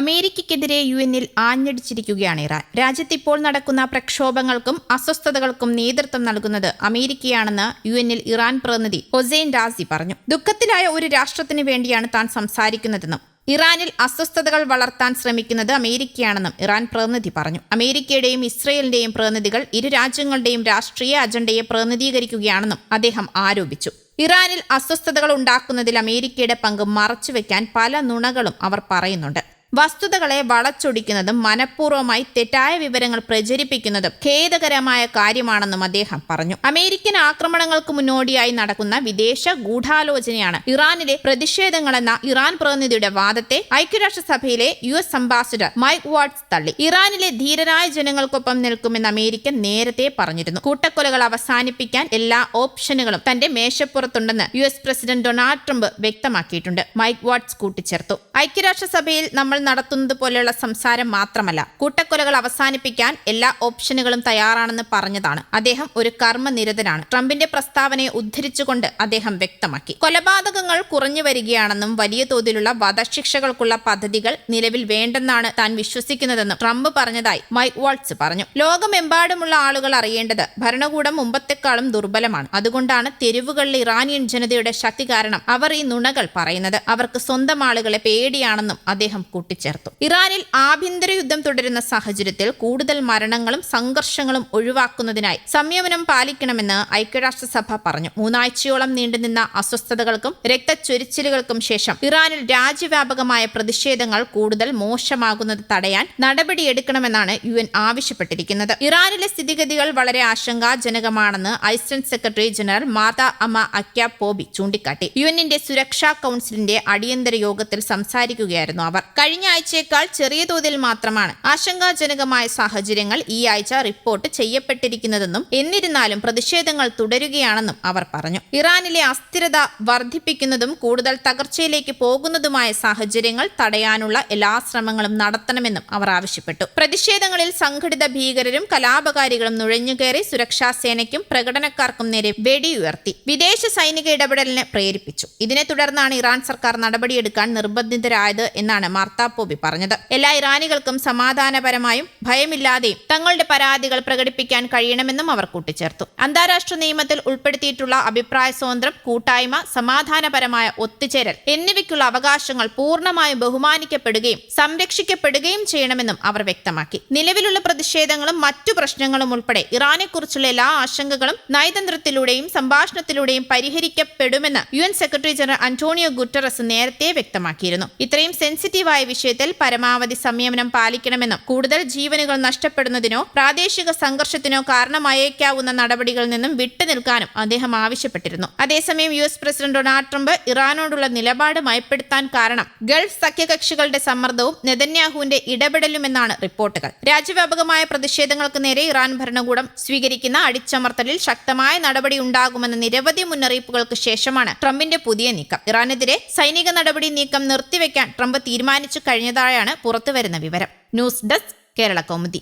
അമേരിക്കയ്ക്കെതിരെ U എന്നിൽ ആഞ്ഞടിച്ചിരിക്കുകയാണ് Iran. രാജ്യത്ത് ഇപ്പോൾ നടക്കുന്ന പ്രക്ഷോഭങ്ങൾക്കും അസ്വസ്ഥതകൾക്കും നേതൃത്വം നൽകുന്നത് അമേരിക്കയാണെന്ന് യു എന്നിൽ ഇറാൻ പ്രതിനിധി ഹൊസൈൻ രാസി പറഞ്ഞു. ദുഃഖത്തിലായ ഒരു രാഷ്ട്രത്തിന് വേണ്ടിയാണ് താൻ സംസാരിക്കുന്നതെന്നും ഇറാനിൽ അസ്വസ്ഥതകൾ വളർത്താൻ ശ്രമിക്കുന്നത് അമേരിക്കയാണെന്നും ഇറാൻ പ്രതിനിധി പറഞ്ഞു. അമേരിക്കയുടെയും ഇസ്രയേലിന്റെയും പ്രതിനിധികൾ ഇരു രാജ്യങ്ങളുടെയും രാഷ്ട്രീയ അജണ്ടയെ പ്രതിനിധീകരിക്കുകയാണെന്നും അദ്ദേഹം ആരോപിച്ചു. ഇറാനിൽ അസ്വസ്ഥതകൾ ഉണ്ടാക്കുന്നതിൽ അമേരിക്കയുടെ പങ്ക് മറച്ചുവെക്കാൻ പല നുണകളും അവർ പറയുന്നുണ്ട്. വസ്തുതകളെ വളച്ചൊടിക്കുന്നതും മനഃപൂർവമായി തെറ്റായ വിവരങ്ങൾ പ്രചരിപ്പിക്കുന്നതും ഖേദകരമായ കാര്യമാണെന്നും അദ്ദേഹം പറഞ്ഞു. അമേരിക്കൻ ആക്രമണങ്ങൾക്ക് മുന്നോടിയായി നടക്കുന്ന വിദേശ ഗൂഢാലോചനയാണ് ഇറാനിലെ പ്രതിഷേധങ്ങളെന്ന ഇറാൻ പ്രതിനിധിയുടെ വാദത്തെ ഐക്യരാഷ്ട്രസഭയിലെ U S ambassador Mike Waltz തള്ളി. ഇറാനിലെ ധീരരായ ജനങ്ങൾക്കൊപ്പം നിൽക്കുമെന്ന് അമേരിക്ക നേരത്തെ പറഞ്ഞിരുന്നു. കൂട്ടക്കൊലകൾ അവസാനിപ്പിക്കാൻ എല്ലാ ഓപ്ഷനുകളും തന്റെ മേശപ്പുറത്തുണ്ടെന്ന് U S president Donald Trump വ്യക്തമാക്കിയിട്ടുണ്ട്. മൈക്ക് വാട്സ് കൂട്ടിച്ചേർത്തു. ഐക്യരാഷ്ട്രസഭയിൽ നമ്മൾ നടത്തുന്നത് പോലെയുള്ള സംസാരം മാത്രമല്ല കൂട്ടക്കൊലകൾ അവസാനിപ്പിക്കാൻ എല്ലാ ഓപ്ഷനുകളും തയ്യാറാണെന്ന് പറഞ്ഞതാണ്. അദ്ദേഹം ഒരു കർമ്മനിരതനാണ്. ട്രംപിന്റെ പ്രസ്താവനയെ ഉദ്ധരിച്ചുകൊണ്ട് അദ്ദേഹം വ്യക്തമാക്കി. കൊലപാതകങ്ങൾ കുറഞ്ഞു വരികയാണെന്നും വലിയ തോതിലുള്ള വധശിക്ഷകൾക്കുള്ള പദ്ധതികൾ നിലവിൽ വേണ്ടെന്നാണ് താൻ വിശ്വസിക്കുന്നതെന്നും ട്രംപ് പറഞ്ഞതായി മൈക്ക് വാൾട്സ് പറഞ്ഞു. ലോകമെമ്പാടുമുള്ള ആളുകൾ അറിയേണ്ടത് ഭരണകൂടം മുമ്പത്തെക്കാളും ദുർബലമാണ്. അതുകൊണ്ടാണ് തെരുവുകളിൽ ഇറാനിയൻ ജനതയുടെ ശക്തി കാരണം അവർ ഈ നുണകൾ പറയുന്നത്. അവർക്ക് സ്വന്തം ആളുകളെ പേടിയാണെന്നും അദ്ദേഹം കൂട്ടിച്ചേർത്തു ഇറാനിൽ ആഭ്യന്തര യുദ്ധം തുടരുന്ന സാഹചര്യത്തിൽ കൂടുതൽ മരണങ്ങളും സംഘർഷങ്ങളും ഒഴിവാക്കുന്നതിനായി സംയമനം പാലിക്കണമെന്ന് ഐക്യരാഷ്ട്രസഭ പറഞ്ഞു. മൂന്നാഴ്ചയോളം നീണ്ടുനിന്ന അസ്വസ്ഥതകൾക്കും രക്തച്ചൊരിച്ചിലുകൾക്കും ശേഷം ഇറാനിൽ രാജ്യവ്യാപകമായ പ്രതിഷേധങ്ങൾ കൂടുതൽ മോശമാകുന്നത് തടയാൻ നടപടിയെടുക്കണമെന്നാണ് യു എൻ ആവശ്യപ്പെട്ടിരിക്കുന്നത്. ഇറാനിലെ സ്ഥിതിഗതികൾ വളരെ ആശങ്കാജനകമാണെന്ന് ഐസ്ലൻഡ് സെക്രട്ടറി ജനറൽ മാതാ അമ അക്യ പോബി ചൂണ്ടിക്കാട്ടി. യു എന്നിന്റെ സുരക്ഷാ കൌൺസിലിന്റെ അടിയന്തര യോഗത്തിൽ സംസാരിക്കുകയായിരുന്നു അവർ. കഴിഞ്ഞ ആഴ്ചയേക്കാൾ ചെറിയ തോതിൽ മാത്രമാണ് ആശങ്കാജനകമായ സാഹചര്യങ്ങൾ ഈ ആഴ്ച റിപ്പോർട്ട് ചെയ്യപ്പെട്ടിരിക്കുന്നതെന്നും എന്നിരുന്നാലും പ്രതിഷേധങ്ങൾ തുടരുകയാണെന്നും അവർ പറഞ്ഞു. ഇറാനിലെ അസ്ഥിരത വർദ്ധിപ്പിക്കുന്നതും കൂടുതൽ തകർച്ചയിലേക്ക് പോകുന്നതുമായ സാഹചര്യങ്ങൾ തടയാനുള്ള എല്ലാ ശ്രമങ്ങളും നടത്തണമെന്നും അവർ ആവശ്യപ്പെട്ടു. പ്രതിഷേധങ്ങളിൽ സംഘടിത ഭീകരരും കലാപകാരികളും നുഴഞ്ഞുകയറി സുരക്ഷാ സേനയ്ക്കും പ്രകടനക്കാർക്കും നേരെ വെടിയുയർത്തി. വിദേശ സൈനിക ഇടപെടലിനെ പ്രേരിപ്പിച്ചു. ഇതിനെ തുടർന്നാണ് ഇറാൻ സർക്കാർ നടപടിയെടുക്കാൻ നിർബന്ധിതരായത് എന്നാണ് മാർത്താപ്പോബി പറഞ്ഞത്. എല്ലാ ഇറാനികൾക്കും സമാധാനപരമായും ഭയമില്ലാതെയും തങ്ങളുടെ പരാതികൾ പ്രകടിപ്പിക്കാൻ കഴിയണമെന്നും അവർ കൂട്ടിച്ചേർത്തു. അന്താരാഷ്ട്ര നിയമത്തിൽ ഉൾപ്പെടുത്തിയിട്ടുള്ള അഭിപ്രായ സ്വാതന്ത്ര്യം കൂട്ടായ്മ സമാധാനപരമായ ഒത്തുചേരൽ എന്നിവയ്ക്കുള്ള അവകാശങ്ങൾ പൂർണമായും ബഹുമാനിക്കപ്പെടുകയും സംരക്ഷിക്കപ്പെടുകയും ചെയ്യണമെന്നും അവർ വ്യക്തമാക്കി. നിലവിലുള്ള പ്രതിഷേധങ്ങളും മറ്റു പ്രശ്നങ്ങളും ഉൾപ്പെടെ ഇറാനെക്കുറിച്ചുള്ള എല്ലാ ആശങ്കകളും നയതന്ത്രത്തിലൂടെയും സംഭാഷണത്തിലൂടെയും പരിഹരിക്കപ്പെടുമെന്ന് U secretary general Antonio Guterres നേരത്തെ വ്യക്തമാക്കിയിരുന്നു. ഇത്രയും സെൻസിറ്റീവായ വിഷയത്തിൽ പരമാവധി സംയമനം പാലിക്കണമെന്നും കൂടുതൽ ജീവനുകൾ നഷ്ടപ്പെടുന്നതിനോ പ്രാദേശിക സംഘർഷത്തിനോ കാരണമായേക്കാവുന്ന നടപടികളിൽ നിന്നും വിട്ടുനിൽക്കാനും അദ്ദേഹം ആവശ്യപ്പെട്ടിരുന്നു. അതേസമയം U S president Donald Trump ഇറാനോടുള്ള നിലപാട് മയപ്പെടുത്താൻ കാരണം ഗൾഫ് സഖ്യകക്ഷികളുടെ സമ്മർദ്ദവും നെതന്യാഹുവിന്റെ ഇടപെടലുമെന്നാണ് റിപ്പോർട്ടുകൾ. രാജ്യവ്യാപകമായ പ്രതിഷേധങ്ങൾക്ക് നേരെ ഇറാൻ ഭരണകൂടം സ്വീകരിക്കുന്ന അടിച്ചമർത്തലിൽ ശക്തമായ നടപടി ഉണ്ടാകുമെന്ന നിരവധി മുന്നറിയിപ്പുകൾക്ക് ശേഷമാണ് ട്രംപിന്റെ പുതിയ നീക്കം. ഇറാനെതിരെ സൈനിക നടപടി നീക്കം നിർത്തിവെക്കാൻ ട്രംപ് തീരുമാനിച്ചു കഴിഞ്ഞതായാണ് പുറത്തുവരുന്ന വിവരം. News desk Kerala Kaumudi.